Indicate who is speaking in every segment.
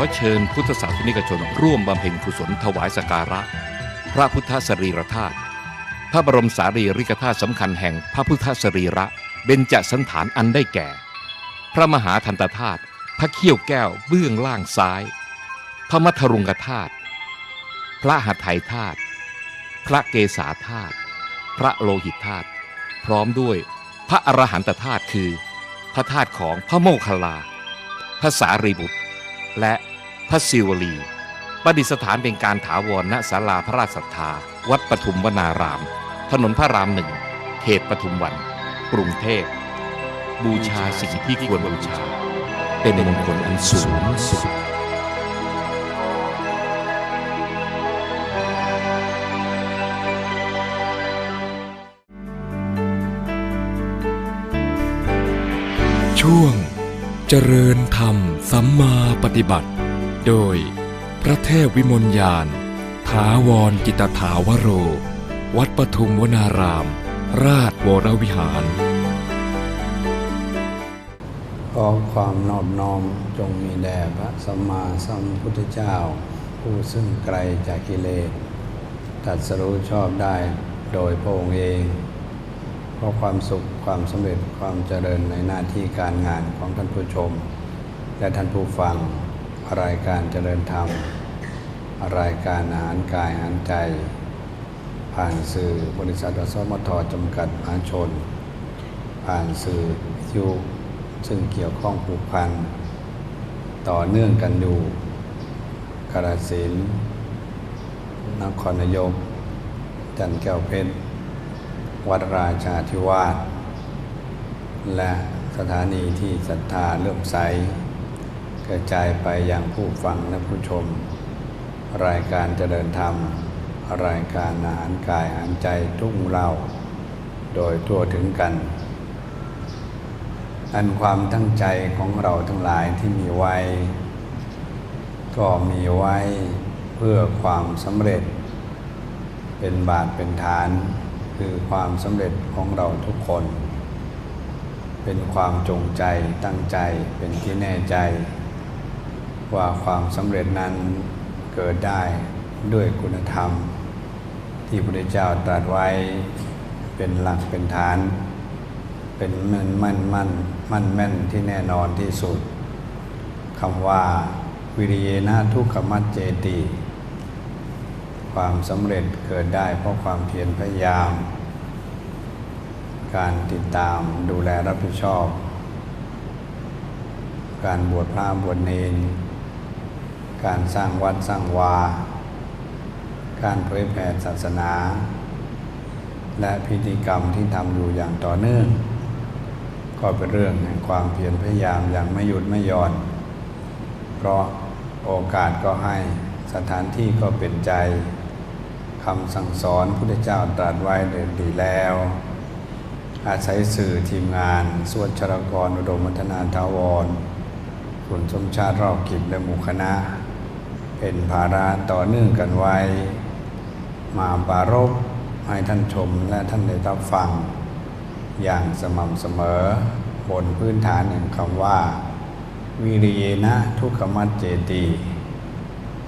Speaker 1: อเชิญพุทธศาสนิกชนร่วมบำเพ็ญกุศลถวายสการะ พระพุทธสรีรธาตุพระบรมสารีริกธาตุสำคัญแห่งพระพุทธสรีระเบญจสันฐานอันได้แก่ พระมหาทันตธาตุพระเขี้ยวแก้วเบื้องล่างซ้าย พระมัทรุงกธาตุพระหัตถยธาตุพระเกศาธาตุพระโลหิตธาตุพร้อมด้วยพระอรหันตธาตุคือ พระธาตุของพระโมคคัลลา พระสารีบุตร และ พระศิวลี ประดิษฐานเป็นการถาวรณศาลาพระราชศรัทธา วัดปทุมวนาราม ถนนพระรามหนึ่ง เขตปทุมวัน กรุงเทพ บูชาสิ่งที่ควรบูชา เป็นมงคลอันสูงสุด
Speaker 2: ช่วง เจริญธรรมสัมมาปฏิบัติ โดย พระเทพวิมลยานถาวรจิตถาวโร วัดปทุมวนาราม ราชวรวิหาร
Speaker 3: ขอความนอบน้อมจงมีแด่พระสัมมาสัมพุทธเจ้า ผู้ซึ่งไกลจากกิเลสตรัสรู้ชอบได้โดยพระองค์เองเพราะความสุขความสำเร็จความเจริญในหน้าที่การงานของท่านผู้ชม และท่านผู้ฟัง รายการเจริญธรรม รายการอาหารกายอาหารใจ ผ่านสื่อบริษัทอสมทจำกัดมหาชน ผ่านสื่อทยุซึ่งเกี่ยวข้องผูกพัน ต่อเนื่องกันอยู่กาฬสินนครนายก จันทร์แก้วเพชร วัดราชาธิวาสและสถานีที่ศรัทธาเลื่อมใส กระจายไปยังผู้ฟังและผู้ชม รายการเจริญธรรม รายการอาหารกายอาหารใจทุกหมู่เราโดยทั่วถึงกัน อันความตั้งใจของเราทั้งหลายที่มีไว้ ก็มีไว้เพื่อความสำเร็จ เป็นบาทเป็นฐาน คือความสำเร็จของเราทุกคน เป็นความจงใจตั้งใจเป็นที่แน่ใจ ว่าความสำเร็จนั้นเกิดได้ด้วยคุณธรรม ที่พระพุทธเจ้าตรัสไว้เป็นหลักเป็นฐาน เป็นมันมั่นมั่นมั่นแม่นที่แน่นอนที่สุดคำว่าวิริยนะทุกขมัจเจติความสำเร็จเกิดได้เพราะความเพียรพยายาม การติดตามดูแลรับผิดชอบ การบวชพระบวชเนน การสร้างวัดสร้างวา การเผยแผ่ศาสนา และพิธีกรรมที่ทำอยู่อย่างต่อเนื่อง ก็เป็นเรื่องแห่งความเพียรพยายามอย่างไม่หยุดไม่หย่อน เพราะโอกาสก็ให้สถานที่ก็เป็นใจคำสั่งสอนพุทธเจ้าตรัสไว้เดินดีแล้ว อาศัยสื่อทีมงานสวดชรกรอุดมวัฒนาทาวรคุณสมชาติรอบกิจและหมู่คณะ เป็นภาระต่อเนื่องกันไว้ มาปารบให้ท่านชมและท่านได้รับฟัง อย่างสม่ำเสมอ บนพื้นฐานแห่งคำว่า วิริยนะทุกขมัจเจติ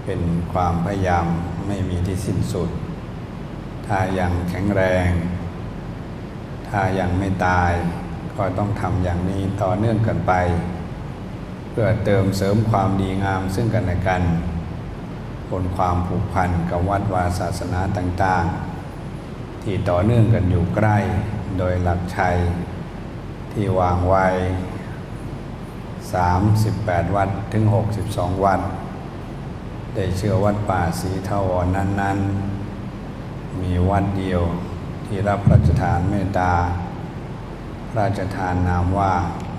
Speaker 3: เป็นความพยายามไม่มีที่สิ้นสุด ถ้ายังแข็งแรง ถ้ายังไม่ตาย ก็ต้องทำอย่างนี้ต่อเนื่องกันไป เพื่อเติมเสริมความดีงามซึ่งกันและกัน บนความผูกพันกับวัดวาศาสนาต่างๆ ที่ต่อเนื่องกันอยู่ใกล้โดยหลักชัยที่วางไว้ 38 วัดถึง 62 วัดได้เชื่อวัดป่าสีเทาวรนั้น ๆ มีวัดเดียวที่รับพระราชทานเมตตาพระราชทานนามว่า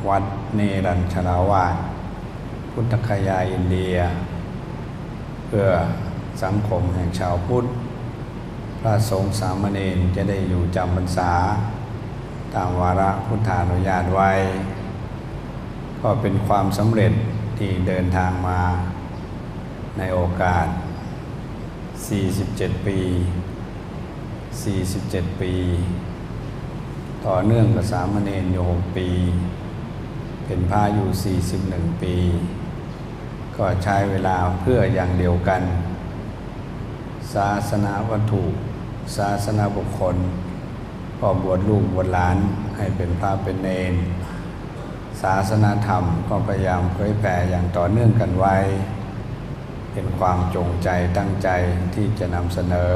Speaker 3: วัดเนรัญชราวาสพุทธคยาอินเดีย เพื่อสังคมแห่งชาวพุทธ พระสงฆ์สามเณรจะได้อยู่จำพรรษา ตามวาระพุทธานุญาตไว้ ก็เป็นความสำเร็จที่เดินทางมาในโอกาส 47 ปี 47 ปี ต่อเนื่องกับสามเณรอยู่6ปี เป็นพระอยู่ 41 ปี ก็ใช้เวลาเพื่ออย่างเดียวกัน ศาสนาวัตถุ ศาสนาบุคคล ก็บวชลูกบวชหลานให้เป็นพระเป็นเนรศาสนาธรรมก็พยายามเผยแผ่อย่างต่อเนื่องกันไว้ เป็นความจงใจตั้งใจที่จะนำเสนอ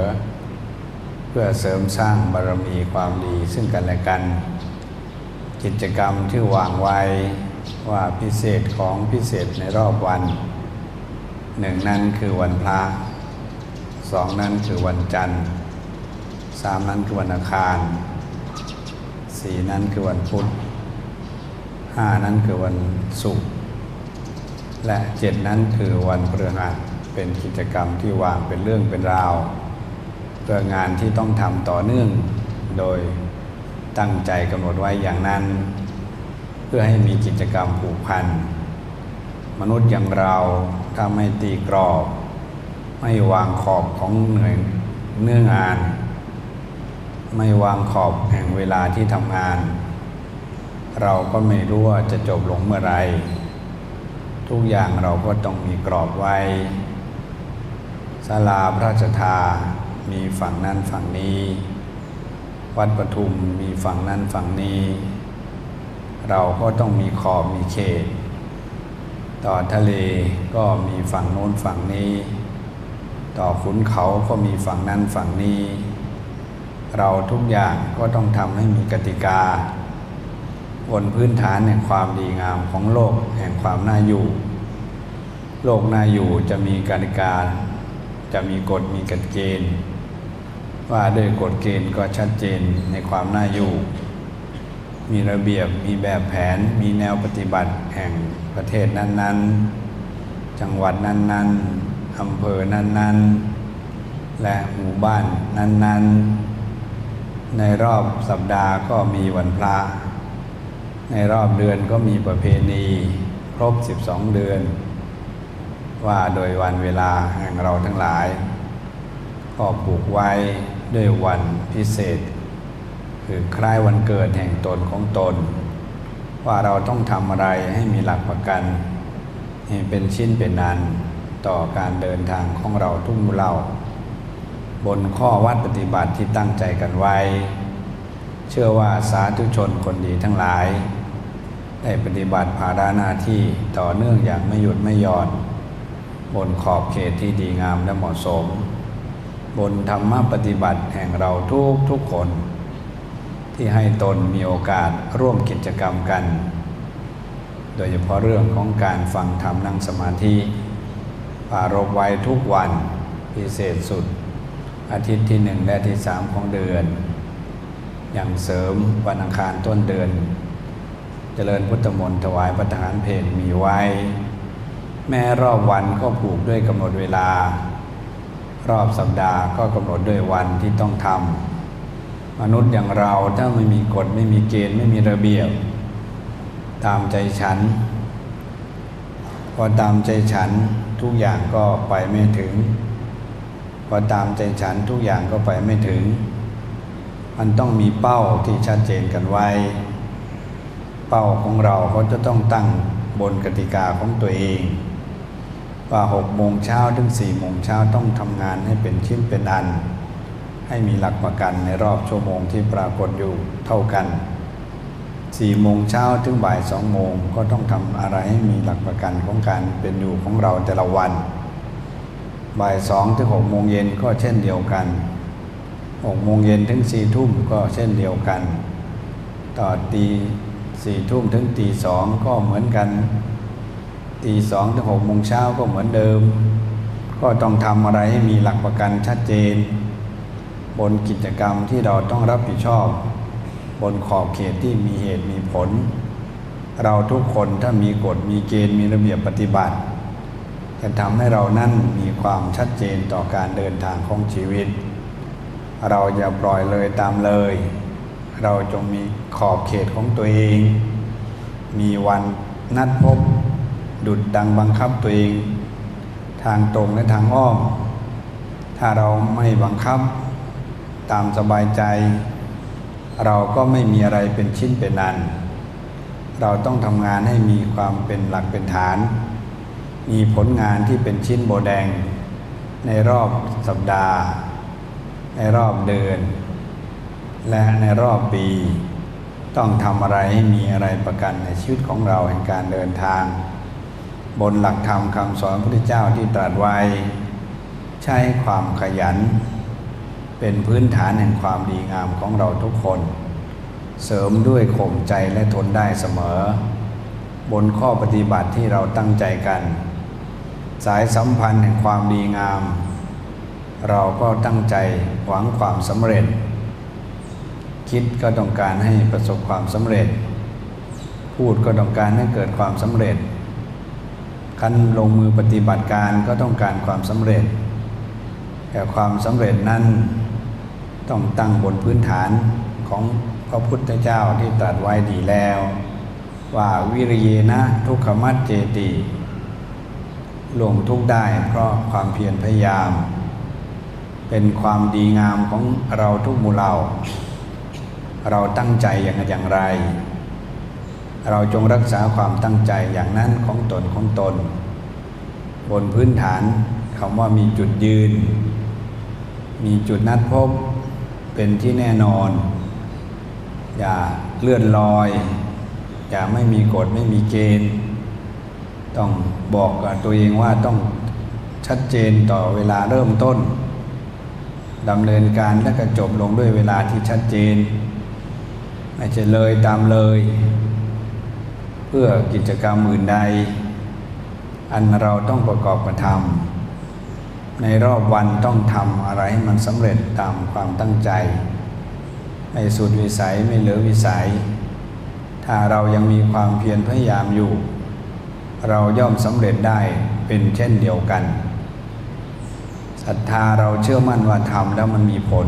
Speaker 3: เพื่อเสริมสร้างบารมีความดีซึ่งกันและกัน กิจกรรมที่วางไว้ว่าพิเศษของพิเศษในรอบวัน หนึ่งนั้นคือวันพระสองนั้นคือวันจันทร์สามนั้นคือวันอังคารสี่นั้นคือวันพุธห้านั้นคือวันศุกร์และเจ็ดนั้นคือวันพฤหัสเป็นกิจกรรมที่วางเป็นเรื่องเป็นราวเพื่องานที่ต้องทำต่อเนื่อง โดยตั้งใจกำหนดไว้อย่างนั้น เพื่อให้มีกิจกรรมผูกพัน มนุษย์อย่างเรา ถ้าไม่ตีกรอบ ไม่วางขอบของเหนื่อยเนื้องาน ไม่วางขอบแห่งเวลาที่ทำงาน เราก็ไม่รู้ว่าจะจบลงเมื่อไหรทุกอย่างเราก็ต้องมีกรอบไว้ศาลาพระราชทานมีฝั่งนั้นฝั่งนี้ วัดปทุมมีฝั่งนั้นฝั่งนี้ เราก็ต้องมีขอบมีเขต ต่อทะเลก็มีฝั่งโน้นฝั่งนี้ ต่อขุนเขาก็มีฝั่งนั้นฝั่งนี้ เราทุกอย่างก็ต้องทำให้มีกติกา บนพื้นฐานแห่งความดีงามของโลกแห่งความน่าอยู่ โลกน่าอยู่จะมีกติกา จะมีกฎมีกฎเกณฑ์ ว่าด้วยกฎเกณฑ์ก็ชัดเจนในความน่าอยู่ มีระเบียบ มีแบบแผน มีแนวปฏิบัติแห่งประเทศนั้น ๆ จังหวัดนั้น ๆ อำเภอนั้น ๆ และหมู่บ้านนั้น ๆ ในรอบสัปดาห์ก็มีวันพระ ในรอบเดือนก็มีประเพณี ครบ 12 เดือน ว่าโดยวันเวลาแห่งเราทั้งหลาย ก็ผูกไว้ด้วยวันพิเศษ คือคล้ายวันเกิดแห่งตนของตน ว่าเราต้องทำอะไรให้มีหลักประกันเป็นชิ้นเป็นนันต่อการเดินทางของเราทุกเราบนข้อวัดปฏิบัติที่ตั้งใจกันไว้ เชื่อว่าสาธุชนคนดีทั้งหลาย ได้ปฏิบัติภาระหน้าที่ต่อเนื่องอย่างไม่หยุดไม่หย่อน บนขอบเขตที่ดีงามและเหมาะสม บนธรรมปฏิบัติแห่งเราทุกทุกคน ที่ให้ตนมีโอกาสร่วมกิจกรรมกัน โดยเฉพาะเรื่องของการฟังธรรมนั่งสมาธิปารบไว้ทุกวันพิเศษสุด อาทิตย์ที่หนึ่งและที่สามของเดือน อย่างเสริมวันอังคารต้นเดือน เจริญพุทธมนต์ถวายพระทารเพลมีไว้ แม้รอบวันก็ผูกด้วยกำหนดเวลา รอบสัปดาห์ก็กำหนดด้วยวันที่ต้องทำ มนุษย์อย่างเราถ้าไม่มีกฎไม่มีเกณฑ์ไม่มีระเบียบ ตามใจฉัน พอตามใจฉันทุกอย่างก็ไปไม่ถึง พอตามใจฉันทุกอย่างก็ไปไม่ถึง มันต้องมีเป้าที่ชัดเจนกันไว้ เป้าของเราเขาจะต้องตั้งบนกติกาของตัวเอง ว่าหกโมงเช้าถึงสี่โมงเช้าต้องทำงานให้เป็นชิ้นเป็นอัน ให้มีหลักประกันในรอบชั่วโมงที่ปรากฏอยู่เท่ากันสี่โมงเช้าถึงบ่ายสองโมงก็ต้องทำอะไรให้มีหลักประกันของการเป็นอยู่ของเราแต่ละวัน บ่ายสองถึงหกโมงเย็นก็เช่นเดียวกันหกโมงเย็นถึงสี่ทุ่มก็เช่นเดียวกัน ต่อตีสี่ทุ่มถึงตีสองก็เหมือนกันตีสองถึงหกโมงเช้าก็เหมือนเดิม ก็ต้องทำอะไรให้มีหลักประกันชัดเจน บนกิจกรรมที่เราต้องรับผิดชอบ บนขอบเขตที่มีเหตุมีผล เราทุกคนถ้ามีกฎมีเกณฑ์มีระเบียบปฏิบัติ จะทำให้เรานั้นมีความชัดเจนต่อการเดินทางของชีวิต เราอย่าปล่อยเลยตามเลย เราจงมีขอบเขตของตัวเอง มีวันนัดพบ ดุดดังบังคับตัวเอง ทางตรงและทางอ้อม ถ้าเราไม่บังคับ ตามสบายใจ เราก็ไม่มีอะไรเป็นชิ้นเป็นอัน เราต้องทำงานให้มีความเป็นหลักเป็นฐาน มีผลงานที่เป็นชิ้นโบแดง ในรอบสัปดาห์ ในรอบเดือน และในรอบปี ต้องทำอะไรให้มีอะไรประกันในชีวิตของเราแห่งการเดินทาง บนหลักธรรมคำสอนพระพุทธเจ้าที่ตรัสไว้ ใช้ความขยัน เป็นพื้นฐานแห่งความดีงามของเราทุกคน เสริมด้วยข่มใจและทนได้เสมอ บนข้อปฏิบัติที่เราตั้งใจกัน สายสัมพันธ์แห่งความดีงาม เราก็ตั้งใจหวังความสำเร็จ คิดก็ต้องการให้ประสบความสำเร็จ พูดก็ต้องการให้เกิดความสำเร็จคันลงมือปฏิบัติการก็ต้องการความสำเร็จ แต่ความสำเร็จนั้น ต้องตั้งบนพื้นฐานของพระพุทธเจ้าที่ตรัสไว้ดีแล้ว ว่าวิริยนะทุกขมัดเจติลงทุกได้เพราะความเพียรพยายาม เป็นความดีงามของเราทุกมูเรา เราตั้งใจอย่างอย่างไร เราจงรักษาความตั้งใจอย่างนั้นของตนของตน บนพื้นฐานคำว่ามีจุดยืน มีจุดนัดพบ เป็นที่แน่นอน อย่าเลื่อนลอย อย่าไม่มีกฎไม่มีเกณฑ์ ต้องบอกกับตัวเองว่าต้องชัดเจนต่อเวลาเริ่มต้นดำเนินการและก็จบลงด้วยเวลาที่ชัดเจน ไม่ใช่เลยตามเลย เพื่อกิจกรรมอื่นใด อันเราต้องประกอบกระทำ ในรอบวันต้องทำอะไรให้มันสำเร็จตามความตั้งใจไม่สุดวิสัยไม่เหลือวิสัย ถ้าเรายังมีความเพียรพยายามอยู่ เราย่อมสำเร็จได้เป็นเช่นเดียวกันศรัทธาเราเชื่อมั่นว่าทำแล้วมันมีผล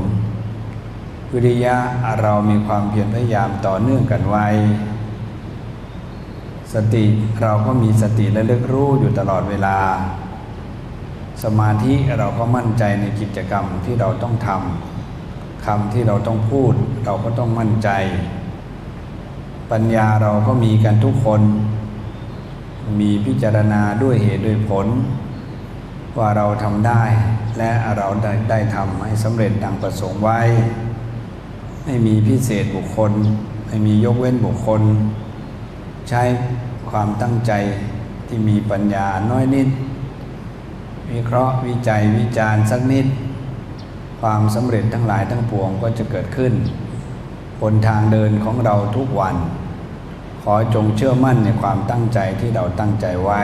Speaker 3: วิริยะเรามีความเพียรพยายามต่อเนื่องกันไว้ สติเราก็มีสติและเลือกรู้อยู่ตลอดเวลา สมาธิเราก็มั่นใจในกิจกรรมที่เราต้องทำคำที่เราต้องพูดเราก็ต้องมั่นใจ ปัญญาเราก็มีกันทุกคน มีพิจารณาด้วยเหตุด้วยผล ว่าเราทำได้และเราได้ไดทำให้สำเร็จดังประสงค์ไว้ ไม่มีพิเศษบุคคล ไม่มียกเว้นบุคคล ใช้ความตั้งใจที่มีปัญญาน้อยนิด วิเคราะห์วิจัยวิจารณ์สักนิด ความสำเร็จทั้งหลายทั้งปวงก็จะเกิดขึ้นบนทางเดินของเราทุกวัน ขอจงเชื่อมั่นในความตั้งใจที่เราตั้งใจไว้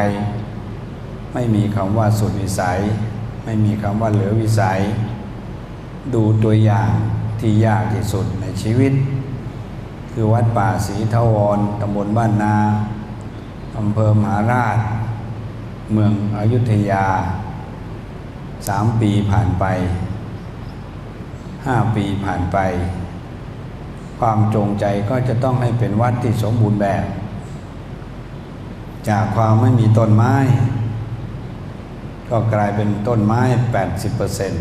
Speaker 3: ไม่มีคำว่าสุดวิสัย ไม่มีคำว่าเหลือวิสัย ดูตัวอย่างที่ยากที่สุดในชีวิต คือวัดป่าศรีทวรตำบลบ้านนาอำเภอมหาราช เมืองอยุธยา สามปีผ่านไปห้าปีผ่านไป ความจงใจก็จะต้องให้เป็นวัดที่สมบูรณ์แบบ จากความไม่มีต้นไม้ ก็กลายเป็นต้นไม้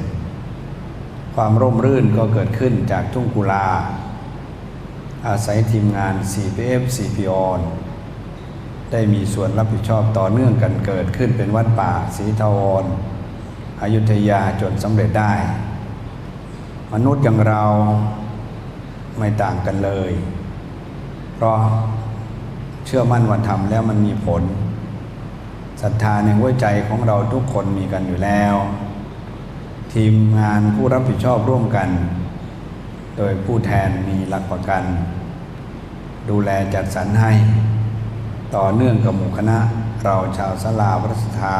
Speaker 3: 80%ความร่มรื่นก็เกิดขึ้นจากทุ่งกุลา อาศัยทีมงาน CPF CPO ได้มีส่วนรับผิดชอบต่อเนื่องกันเกิดขึ้นเป็นวัดป่าศรีทวร อยุธยาจนสำเร็จได้ มนุษย์อย่างเราไม่ต่างกันเลย เพราะเชื่อมั่นว่าทำแล้วมันมีผลศรัทธาในหัวใจของเราทุกคนมีกันอยู่แล้ว ทีมงานผู้รับผิดชอบร่วมกัน โดยผู้แทนมีหลักประกัน ดูแลจัดสรรให้ ต่อเนื่องกับหมู่คณะเราชาวสลาวัสธา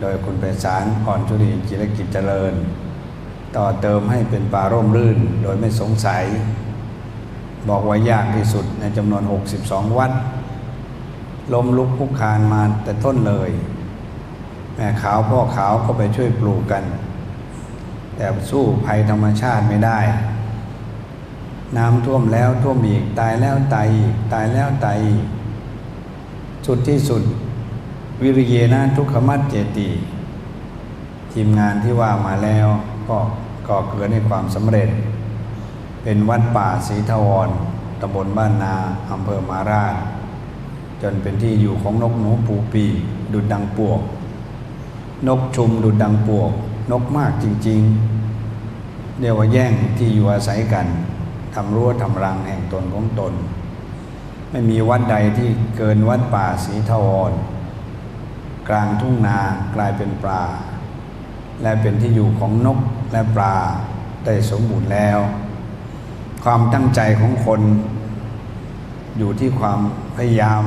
Speaker 3: โดยคุณไพศาลอ่อนจุรีจิรกิจเจริญ ต่อเติมให้เป็นป่าร่มรื่นโดยไม่สงสัย บอกว่ายากที่สุดในจำนวน 62 วัดลมลุกคุกคานมาแต่ต้นเลย แม่ขาวพ่อขาวก็ไปช่วยปลูกกัน แต่สู้ภัยธรรมชาติไม่ได้ น้ำท่วมแล้วท่วมอีก ตายแล้วตายอีก ตายแล้วตายอีก สุดที่สุด วิริเยนะทุกขมัตเจติทีมงานที่ว่ามาแล้วก็ก่อเกิดในความสำเร็จ เป็นวัดป่าศรีทวรตำบลบ้านนาอำเภอมาราช จนเป็นที่อยู่ของนกหนูปูปี ดุดดังปวก นกชุมดุดดังปวก นกมากจริงๆเรียกว่าแย่งที่อยู่อาศัยกันทำรั้วทำรังแห่งตนของตน ไม่มีวัดใดที่เกินวัดป่าศรีทวร กลางทุ่งนากลายเป็นปลา และเป็นที่อยู่ของนกและปลาได้สมบูรณ์แล้ว ความตั้งใจของคนอยู่ที่ความพยายาม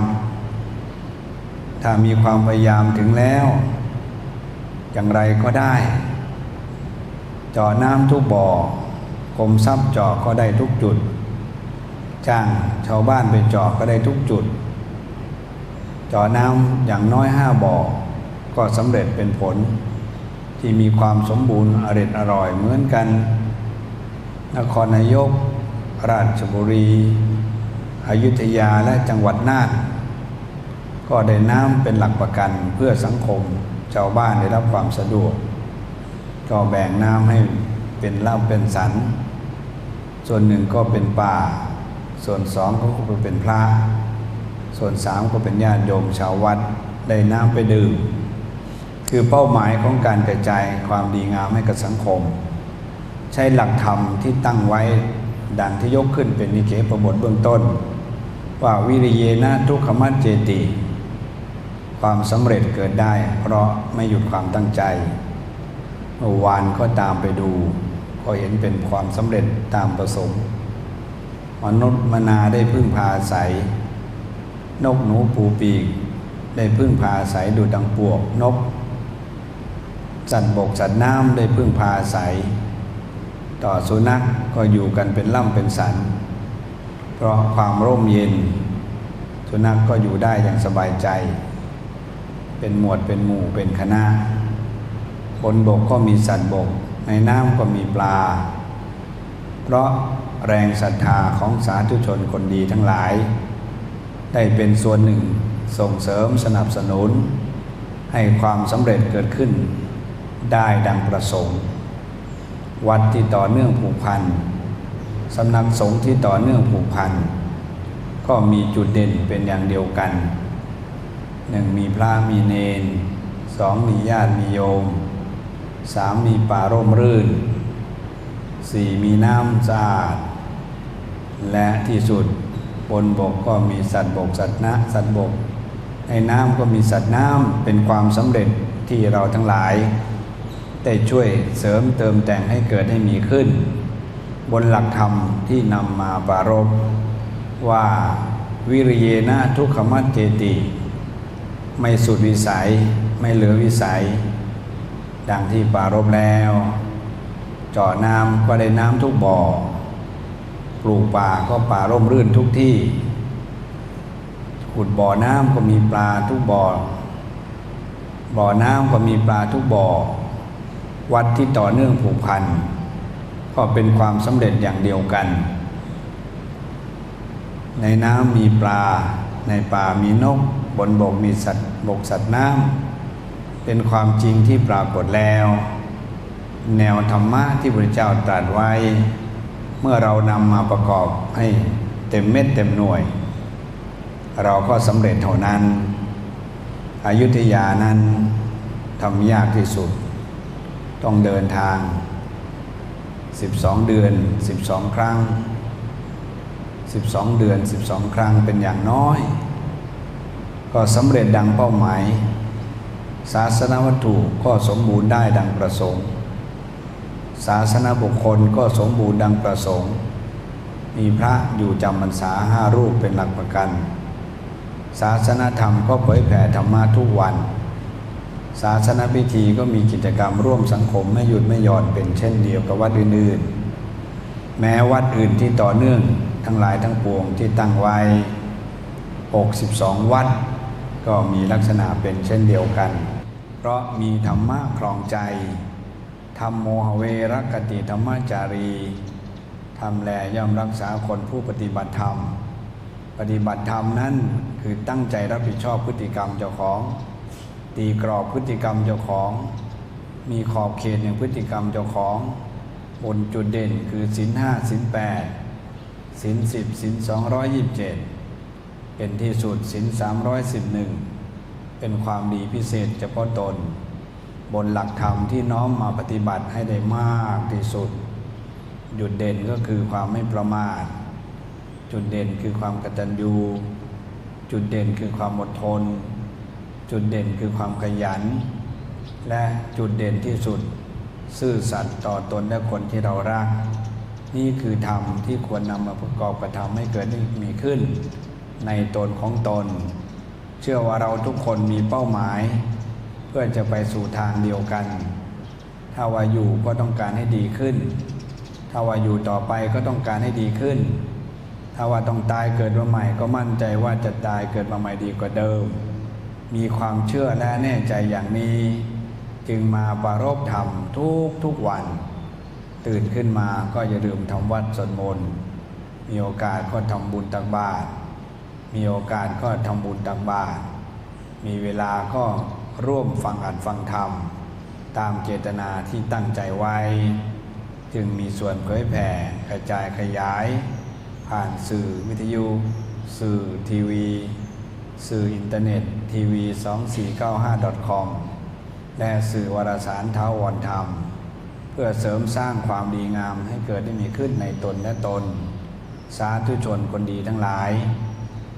Speaker 3: ถ้ามีความพยายามถึงแล้ว อย่างไรก็ได้จาะน้ำทุกบ่อกรมทรัพย์เจาะก็ได้ทุกจุด จ้างชาวบ้านไปเจาะก็ได้ทุกจุด เจาะน้ำอย่างน้อยห้าบ่อ ก็สำเร็จเป็นผล ที่มีความสมบูรณ์อร็ดอร่อยเหมือนกัน นครนายก ราชบุรี อยุธยาและจังหวัดน่านก็ได้น้ำเป็นหลักประกันเพื่อสังคมชาวบ้านได้รับความสะดวก ก็แบ่งน้ำให้เป็นเล่าเป็นสัน ส่วนหนึ่งก็เป็นป่า ส่วนสองก็เป็นพระ ส่วนสามก็เป็นญาติโยมชาววัดได้น้ำไปดื่ม คือเป้าหมายของการกระจายความดีงามให้กับสังคม ใช้หลักธรรมที่ตั้งไว้ดังที่ยกขึ้นเป็นนิเคปบทเบื้องต้น ว่าวิริเยนะทุกขมัจเจติ ความสำเร็จเกิดได้ เพราะไม่หยุดความตั้งใจเมื่อวานก็ตามไปดู ก็เห็นเป็นความสำเร็จตามประสงค์มนุษย์มนาได้พึ่งพาอาศัย นกหนูปูปีก ได้พึ่งพาอาศัยดูดังปวกนก สัตว์บกสัตว์น้ำได้พึ่งพาอาศัย ต่อสุนัขก็อยู่กันเป็นล่ำเป็นสัน เพราะความร่มเย็น สุนัขก็อยู่ได้อย่างสบายใจ เป็นหมวดเป็นหมู่เป็นคณะบนบกก็มีสัตว์บก ในน้ำก็มีปลา เพราะแรงศรัทธาของสาธุชนคนดีทั้งหลาย ได้เป็นส่วนหนึ่งส่งเสริมสนับสนุน ให้ความสำเร็จเกิดขึ้น ได้ดังประสงค์ วัดที่ต่อเนื่องผูกพันสำนักสงฆ์ที่ต่อเนื่องผูกพันก็มีจุดเด่นเป็นอย่างเดียวกันหนึ่งมีพระมีเนนสองมีญาติมีโยมสามมีป่าร่มรื่นสี่มีน้ำสะอาด และที่สุด บนบกก็มีสัตว์บกสัตว์นะสัตว์บก ในน้ำก็มีสัตว์น้ำเป็นความสำเร็จที่เราทั้งหลายได้ช่วยเสริมเติมแต่งให้เกิดให้มีขึ้น บนหลักธรรมที่นำมาปารภว่าวิริเยนะทุกขมัจเจติ ไม่สุดวิสัยไม่เหลือวิสัย ดังที่ปารภแล้วเจาะน้ำก็ได้น้ำทุกบ่อ ปลูกป่าก็ป่าร่มรื่นทุกที่ ขุดบ่อน้ำก็มีปลาทุกบ่อ บ่อน้ำก็มีปลาทุกบ่อ วัดที่ต่อเนื่องผูกพัน ก็เป็นความสำเร็จอย่างเดียวกัน ในน้ำมีปลา ในป่ามีนก บนบกมีสัตว์บกสัตว์น้ำ เป็นความจริงที่ปรากฏแล้ว แนวธรรมะที่พระเจ้าตรัสไว้ เมื่อเรานำมาประกอบให้เต็มเม็ดเต็มหน่วย เราก็สำเร็จเท่านั้น อายุทยานั้นทำยากที่สุด ต้องเดินทาง 12 เดือน 12 ครั้ง 12 เดือน 12 ครั้งเป็นอย่างน้อย ก็สำเร็จดังเป้าหมายศาสนวัตถุก็สมบูรณ์ได้ดังประสงค์ ศาสนาบุคคลก็สมบูรณ์ดังประสงค์ มีพระอยู่จำพรรษาห้ารูปเป็นหลักประกัน ศาสนาธรรมก็เผยแผ่ธรรมะทุกวัน ศาสนาพิธีก็มีกิจกรรมร่วมสังคมไม่หยุดไม่หย่อนเป็นเช่นเดียวกับวัดอื่นๆ แม้วัดอื่นที่ต่อเนื่องทั้งหลายทั้งปวงที่ตั้งไว้ 62 วัด ก็มีลักษณะเป็นเช่นเดียวกัน เพราะมีธรรมะครองใจ ธรรมโมหเวรกติธรรมจารีทำแลย่อมรักษาคนผู้ปฏิบัติธรรม ปฏิบัติธรรมนั้นคือตั้งใจรับผิดชอบพฤติกรรมเจ้าของ ตีกรอบพฤติกรรมเจ้าของ มีขอบเขตอย่างพฤติกรรมเจ้าของบนจุดเด่นคือสินห้าสินแปดสินสิบสินสองร้อยยิบเจ็ดเป็นที่สุดสินสามร้อยสิบหนึ่งเป็นความดีพิเศษเฉพาะตน บนหลักธรรมที่น้อมมาปฏิบัติให้ได้มากที่สุด จุดเด่นก็คือความไม่ประมาท จุดเด่นคือความกตัญญู จุดเด่นคือความอดทน จุดเด่นคือความขยัน และจุดเด่นที่สุด ซื่อสัตย์ต่อตนและคนที่เรารัก นี่คือธรรมที่ควรนำมาประกอบกระทำให้เกิดมีขึ้น ในตนของตน เชื่อว่าเราทุกคนมีเป้าหมาย เพื่อจะไปสู่ทางเดียวกัน ถ้าว่าอยู่ก็ต้องการให้ดีขึ้น ถ้าว่าอยู่ต่อไปก็ต้องการให้ดีขึ้น ถ้าว่าต้องตายเกิดมาใหม่ ก็มั่นใจว่าจะตายเกิดมาใหม่ดีกว่าเดิม มีความเชื่อและแน่ใจอย่างนี้ จึงมาปรารบธรรมทุกทุกวัน ตื่นขึ้นมาก็อย่าลืมทำวัดสวดมนต์มีโอกาสก็ทำบุญตักบาตรมีโอกาสก็ทำบุญตักบาตรมีเวลาก็ ร่วมฟังอัดฟังธรรม ตามเจตนาที่ตั้งใจไว้ จึงมีส่วนเผยแผ่กระจายขยาย ผ่านสื่อวิทยุ สื่อทีวี สื่ออินเทอร์เน็ตทีวี 2495.com และสื่อวารสารเท้าวรธรรม เพื่อเสริมสร้างความดีงามให้เกิดได้มีขึ้นในตนและตน สาธุชนคนดีทั้งหลาย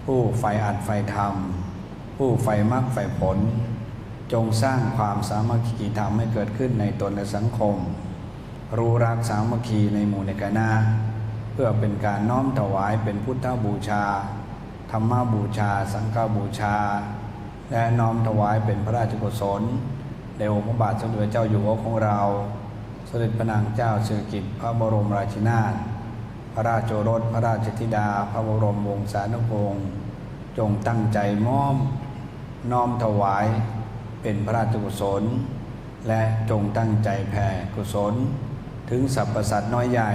Speaker 3: ผู้ใฝ่อัดใฝ่ธรรม ผู้ใฝ่มรรคใฝ่ผล จงสร้างความสามัคคีธรรมให้เกิดขึ้นในตนและสังคม รู้รักสามัคคีในหมู่ในคณะเพื่อเป็นการน้อมถวายเป็นพุทธบูชา ธรรมบูชา สังฆบูชา และน้อมถวายเป็นพระราชกุศลในองค์พระบาทสมเด็จพระเจ้าอยู่หัวของเราสมเด็จพระนางเจ้าสิริกิติ์พระบรมราชินาถพระราชโอรสพระราชธิดา พระบรมวงศานุวงศ์จงตั้งใจมอม น้อมถวาย เป็นพระราชกุศล และจงตั้งใจแผ่กุศล ถึงสรรพสัตว์น้อยใหญ่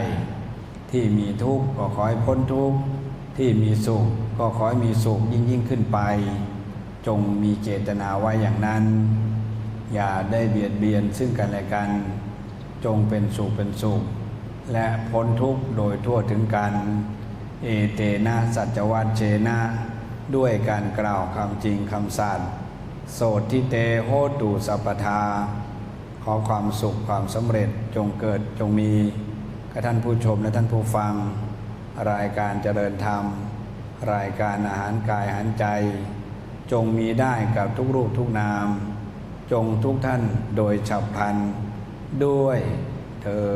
Speaker 3: ที่มีทุกข์ก็ขอให้พ้นทุกข์ที่มีสุขก็ขอให้มีสุขยิ่งยิ่งขึ้นไป จงมีเจตนาไว้อย่างนั้น อย่าได้เบียดเบียนซึ่งกันและกัน จงเป็นสุขเป็นสุข และพ้นทุกข์โดยทั่วถึงกัน เอเตนะสัจวัตเชนะ ด้วยการกล่าวคำจริงคำสัตย์ โสดทิเตโหตุสัพทา ขอความสุขความสำเร็จจงเกิดจงมีกับท่านผู้ชมและท่านผู้ฟัง รายการเจริญธรรม รายการอาหารกายอาหารใจ จงมีได้กับทุกรูปทุกนาม จงทุกท่านโดยฉับพลันด้วยเธอ